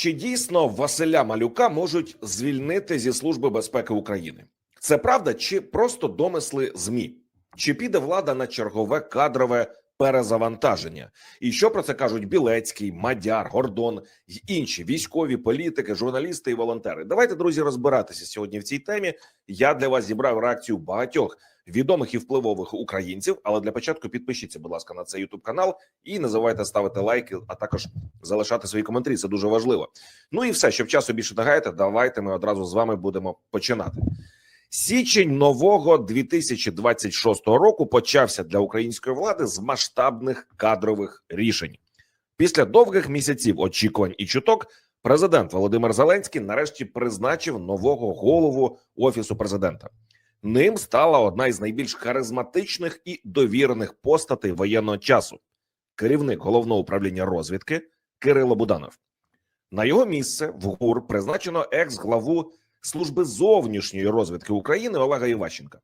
Чи дійсно Василя Малюка можуть звільнити зі Служби безпеки України? Це правда, чи просто домисли змі? Чи піде влада на чергове кадрове перезавантаження? І що про це кажуть Білецький, Мадяр, Гордон й інші військові політики, журналісти і волонтери? Давайте, друзі, розбиратися сьогодні в цій темі. Я для вас зібрав реакцію багатьох відомих і впливових українців. Але для початку підпишіться, будь ласка, на цей Ютуб канал і не забувайте ставити лайки, а також залишати свої коментарі. Це дуже важливо. Ну і все, щоб часу більше не давайте ми одразу з вами будемо починати. Січень нового 2026 року почався для української влади з масштабних кадрових рішень. Після довгих місяців очікувань і чуток президент Володимир Зеленський нарешті призначив нового голову офісу президента. Ним стала одна із найбільш харизматичних і довірених постатей воєнного часу керівник головного управління розвідки Кирило Буданов. На його місце в ГУР призначено екс-главу служби зовнішньої розвідки України Олега Іващенка.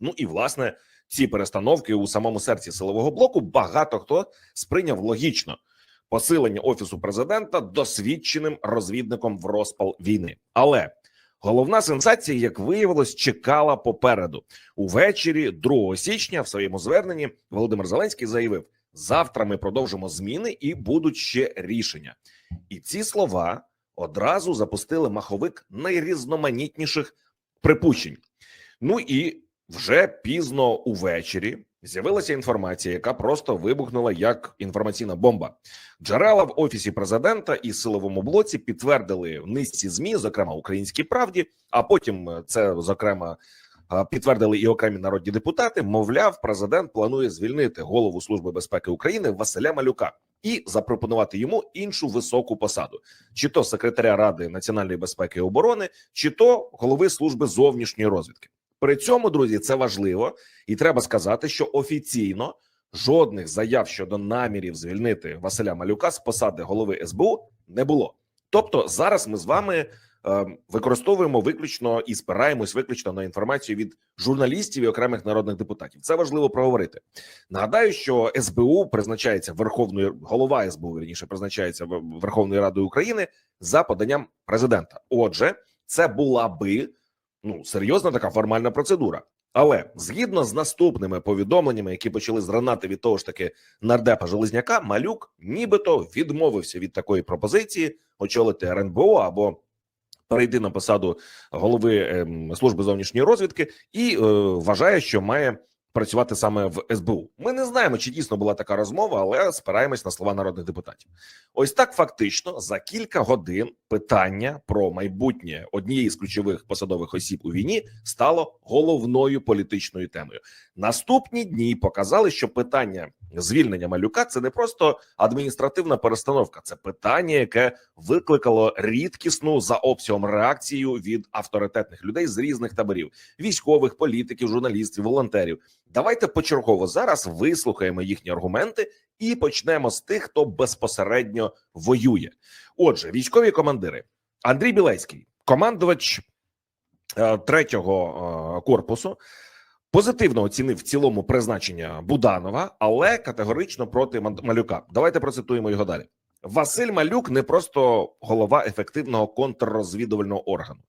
Ну і власне ці перестановки у самому серці силового блоку багато хто сприйняв логічно посилення офісу президента досвідченим розвідником в розпал війни. Але головна сенсація, як виявилось, чекала попереду увечері 2 січня. В своєму зверненні Володимир Зеленський заявив: завтра ми продовжимо зміни і будуть ще рішення. І ці слова одразу запустили маховик найрізноманітніших припущень. Ну і вже пізно увечері з'явилася інформація, яка просто вибухнула як інформаційна бомба. Джерела в офісі президента і силовому блоці підтвердили низці змі, зокрема українській правді. А потім це зокрема підтвердили і окремі народні депутати. Мовляв, президент планує звільнити голову служби безпеки України Василя Малюка і запропонувати йому іншу високу посаду, чи то секретаря ради національної безпеки і оборони, чи то голови служби зовнішньої розвідки. При цьому, друзі, це важливо, і треба сказати, що офіційно жодних заяв щодо намірів звільнити Василя Малюка з посади голови СБУ не було. Тобто, зараз ми з вами використовуємо виключно і спираємось виключно на інформацію від журналістів і окремих народних депутатів. Це важливо проговорити. Нагадаю, що СБУ призначається Верховною голова СБУ вірніше призначається Верховною Радою України за поданням президента. Отже, це була би ну серйозна така формальна процедура. Але згідно з наступними повідомленнями, які почали зранати від того ж таки нардепа Железняка, Малюк нібито відмовився від такої пропозиції очолити РНБО або перейти на посаду голови ем, служби зовнішньої розвідки, і е, вважає, що має працювати саме в СБУ. Ми не знаємо, чи дійсно була така розмова, але спираємось на слова народних депутатів. Ось так фактично за кілька годин питання про майбутнє однієї з ключових посадових осіб у війні стало головною політичною темою. Наступні дні показали, що питання звільнення малюка це не просто адміністративна перестановка, це питання, яке викликало рідкісну за обсягом реакцію від авторитетних людей з різних таборів: військових, політиків, журналістів, волонтерів. Давайте почергово зараз вислухаємо їхні аргументи і почнемо з тих, хто безпосередньо воює. Отже, військові командири Андрій Білецький, командувач е, третього е, корпусу, позитивно оцінив в цілому призначення Буданова, але категорично проти Малюка. Давайте процитуємо його далі. Василь Малюк не просто голова ефективного контррозвідувального органу.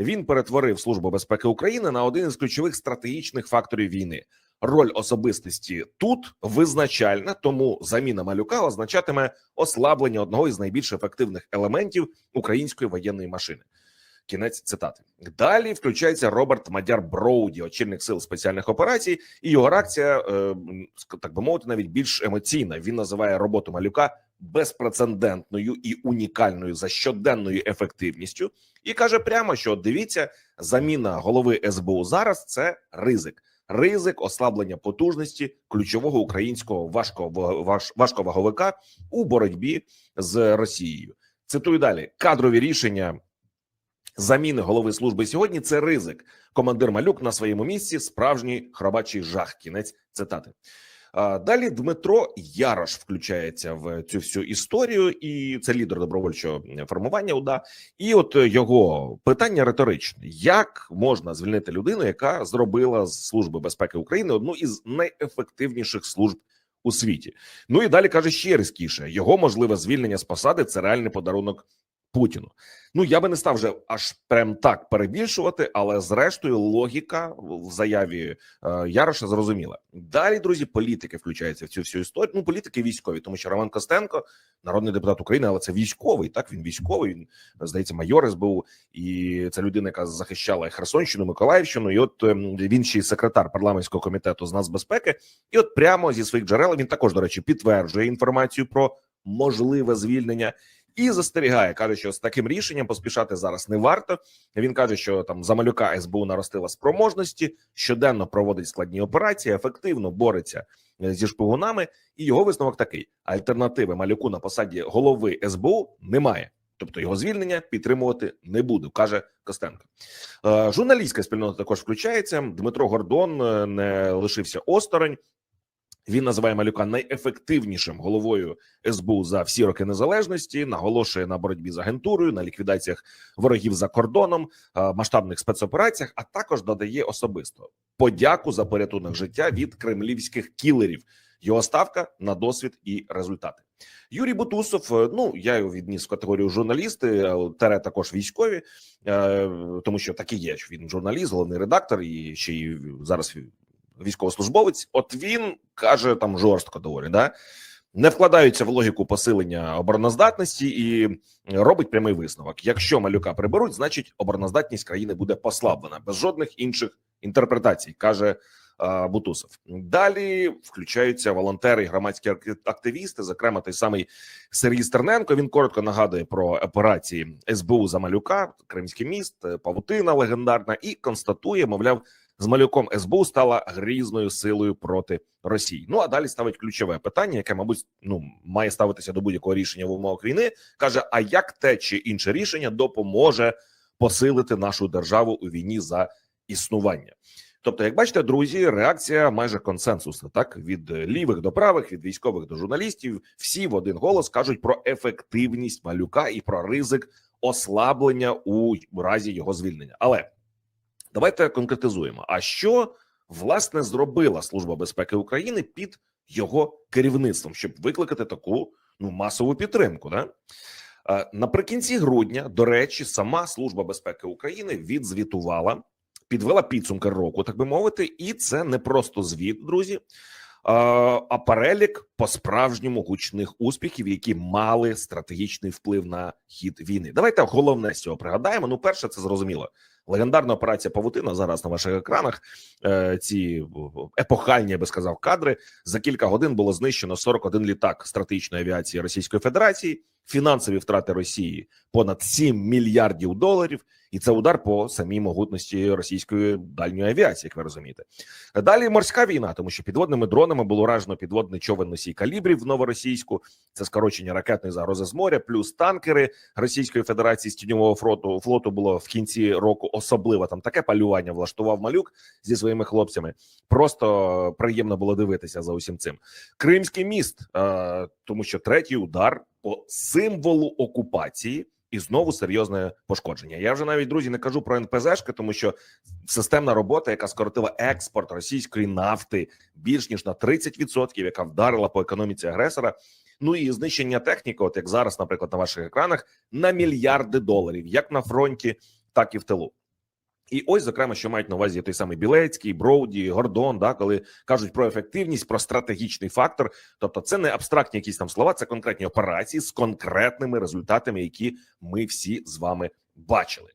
Він перетворив службу безпеки України на один із ключових стратегічних факторів війни. Роль особистості тут визначальна, тому заміна малюка означатиме ослаблення одного із найбільш ефективних елементів української воєнної машини. Кінець цитати. Далі включається Роберт Мадяр Броуді, очільник сил спеціальних операцій, і його реакція, е, так би мовити, навіть більш емоційна. Він називає роботу малюка безпрецедентною і унікальною за щоденною ефективністю, і каже прямо, що дивіться, заміна голови СБУ зараз це ризик. Ризик ослаблення потужності ключового українського важковаговика у боротьбі з Росією. Цитую далі: кадрові рішення заміни голови служби сьогодні це ризик. Командир Малюк на своєму місці справжній хробачий жах. Кінець цитати. Далі Дмитро Ярош включається в цю всю історію, і це лідер добровольчого формування. УДА. І от його питання риторичне: як можна звільнити людину, яка зробила з служби безпеки України одну із найефективніших служб у світі? Ну і далі каже ще різкіше: його можливе звільнення з посади це реальний подарунок Путіну. Ну я би не став вже аж прям так перебільшувати, але зрештою логіка в заяві е, Яроша зрозуміла. Далі, друзі, політики включаються в цю всю історію. Ну, політики військові, тому що Роман Костенко, народний депутат України, але це військовий. Так він військовий. Він здається, майор СБУ, і це людина, яка захищала Херсонщину, Миколаївщину. І от ем, він ще й секретар парламентського комітету з нацбезпеки. І от прямо зі своїх джерел він також, до речі, підтверджує інформацію про можливе звільнення. І застерігає, каже, що з таким рішенням поспішати зараз не варто. Він каже, що там за малюка СБУ наростила спроможності, щоденно проводить складні операції, ефективно бореться е, зі шпигунами. І його висновок такий: альтернативи малюку на посаді голови СБУ немає. Тобто його звільнення підтримувати не буду, каже Костенко. Е, журналістська спільнота також включається. Дмитро Гордон е, не лишився осторонь. Він називає малюка найефективнішим головою СБУ за всі роки незалежності. Наголошує на боротьбі з агентурою, на ліквідаціях ворогів за кордоном, е, масштабних спецопераціях. А також додає особисто подяку за порятунок життя від кремлівських кілерів. Його ставка на досвід і результати. Юрій Бутусов. е, Ну я його відніс в категорію журналісти, е, тере також військові, тому що такий є. Він журналіст, головний редактор і ще й зараз військовослужбовець. От він каже там жорстко доволі, да не вкладаються в логіку посилення обороноздатності і робить прямий висновок: якщо малюка приберуть, значить обороноздатність країни буде послаблена без жодних інших інтерпретацій, каже Бутусов. Далі включаються волонтери і громадські ак- активісти, зокрема той самий Сергій Стерненко. Він коротко нагадує про операції СБУ за малюка, Кримський міст, Павутина легендарна, і констатує, мовляв, з малюком СБУ стала грізною силою проти Росії. Ну а далі ставить ключове питання, яке, мабуть, ну має ставитися до будь-якого рішення в умовах війни. каже: а як те чи інше рішення допоможе посилити нашу державу у війні за існування? Тобто, як бачите, друзі, реакція майже консенсусна. Так від лівих до правих, від військових до журналістів, всі в один голос кажуть про ефективність малюка і про ризик ослаблення у разі його звільнення. Але давайте конкретизуємо: а що власне зробила Служба безпеки України під його керівництвом, щоб викликати таку ну масову підтримку? Да? Наприкінці грудня, до речі, сама Служба безпеки України відзвітувала, підвела підсумки року, так би мовити, і це не просто звіт, друзі, а перелік по справжньому гучних успіхів, які мали стратегічний вплив на хід війни. Давайте головне з цього пригадаємо. Ну, перше, це зрозуміло. Легендарна операція Павутина зараз на ваших екранах. Е, ці епохальні, я би сказав, кадри за кілька годин було знищено 41 літак стратегічної авіації Російської Федерації. Фінансові втрати Росії понад 7 мільярдів доларів, і це удар по самій могутності російської дальньої авіації, як ви розумієте. Далі морська війна, тому що підводними дронами було ражено підводний човен носій калібрів в новоросійську. Це скорочення ракетної загрози з моря, плюс танкери Російської Федерації з тіньового флоту флоту було в кінці року особливо там таке палювання влаштував малюк зі своїми хлопцями. Просто приємно було дивитися за усім цим. Кримський міст, е, тому що третій удар по символу окупації. І знову серйозне пошкодження. Я вже навіть друзі не кажу про НПЗшки, тому що системна робота, яка скоротила експорт російської нафти більш ніж на 30%, яка вдарила по економіці агресора. Ну і знищення техніки, от як зараз, наприклад, на ваших екранах, на мільярди доларів, як на фронті, так і в тилу. І ось, зокрема, що мають на увазі той самий Білецький, Броуді, Гордон, да, коли кажуть про ефективність, про стратегічний фактор. Тобто, це не абстрактні якісь там слова, це конкретні операції з конкретними результатами, які ми всі з вами бачили.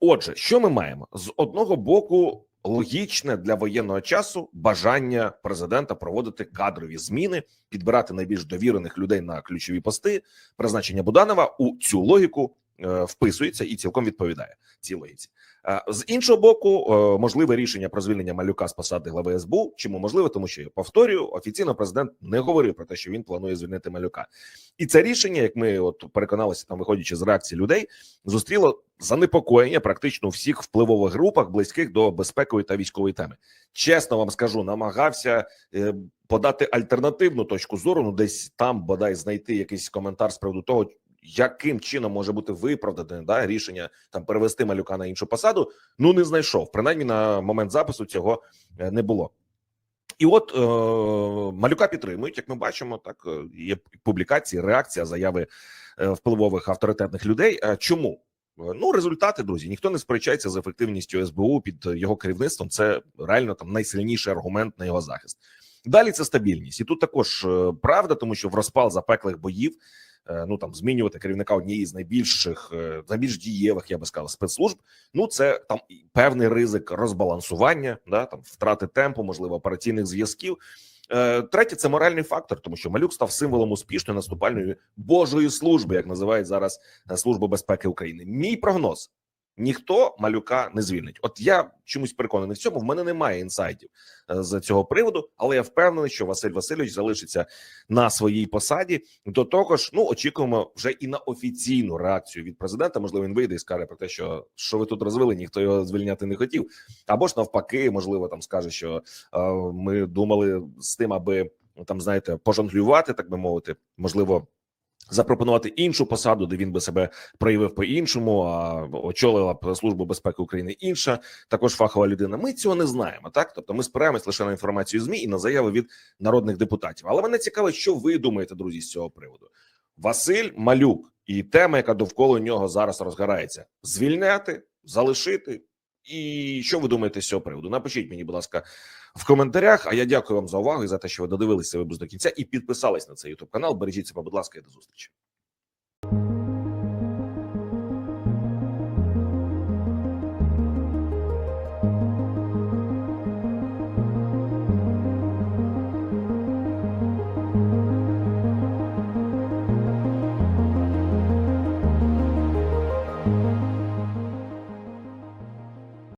Отже, що ми маємо з одного боку, логічне для воєнного часу бажання президента проводити кадрові зміни, підбирати найбільш довірених людей на ключові пости. Призначення Буданова у цю логіку вписується і цілком відповідає цій логіці. Е, З іншого боку, е, можливе рішення про звільнення малюка з посади глави СБУ. Чому можливо? Тому що я повторюю, офіційно президент не говорив про те, що він планує звільнити малюка, і це рішення, як ми от переконалися, там виходячи з реакції людей, зустріло занепокоєння практично у всіх впливових групах, близьких до безпекової та військової теми. Чесно вам скажу, намагався е, подати альтернативну точку зору. Ну, десь там бодай знайти якийсь коментар з приводу того, яким чином може бути виправдане да, рішення там перевести малюка на іншу посаду. Ну не знайшов. Принаймні на момент запису цього е, не було. І от е, малюка підтримують, як ми бачимо, так е, є публікації, реакція, заяви е, впливових авторитетних людей. Чому? Ну, результати, друзі, ніхто не сперечається з ефективністю СБУ під його керівництвом. Це реально там найсильніший аргумент на його захист. Далі це стабільність, і тут також правда, тому що в розпал запеклих боїв. Е, Ну там змінювати керівника однієї з найбільших, е, найбільш дієвих, я би сказав, спецслужб. Ну це там певний ризик розбалансування, да там втрати темпу, можливо, операційних зв'язків. Е, Третє це моральний фактор, тому що малюк став символом успішної наступальної божої служби, як називають зараз Служба безпеки України. Мій прогноз: ніхто малюка не звільнить. От я чомусь переконаний в цьому. В мене немає інсайтів е, з цього приводу, але я впевнений, що Василь Васильович залишиться на своїй посаді. До того ж, ну очікуємо вже і на офіційну реакцію від президента. Можливо, він вийде і скаже про те, що що ви тут розвели, ніхто його звільняти не хотів. Або ж навпаки, можливо, там скаже, що е, ми думали з тим, аби ну, там знаєте, пожонглювати, так би мовити, можливо. Запропонувати іншу посаду, де він би себе проявив по іншому, а очолила б службу безпеки України інша, також фахова людина. Ми цього не знаємо. Так, тобто ми спираємось лише на інформацію змі і на заяви від народних депутатів. Але мене цікавить, що ви думаєте, друзі, з цього приводу. Василь Малюк і тема, яка довкола нього зараз розгорається: звільняти, залишити. І що ви думаєте з цього приводу? Напишіть мені, будь ласка, в коментарях. А я дякую вам за увагу і за те, що ви додивилися випуск до кінця і підписались на цей YouTube канал. Бережіть себе, будь ласка, і до зустрічі.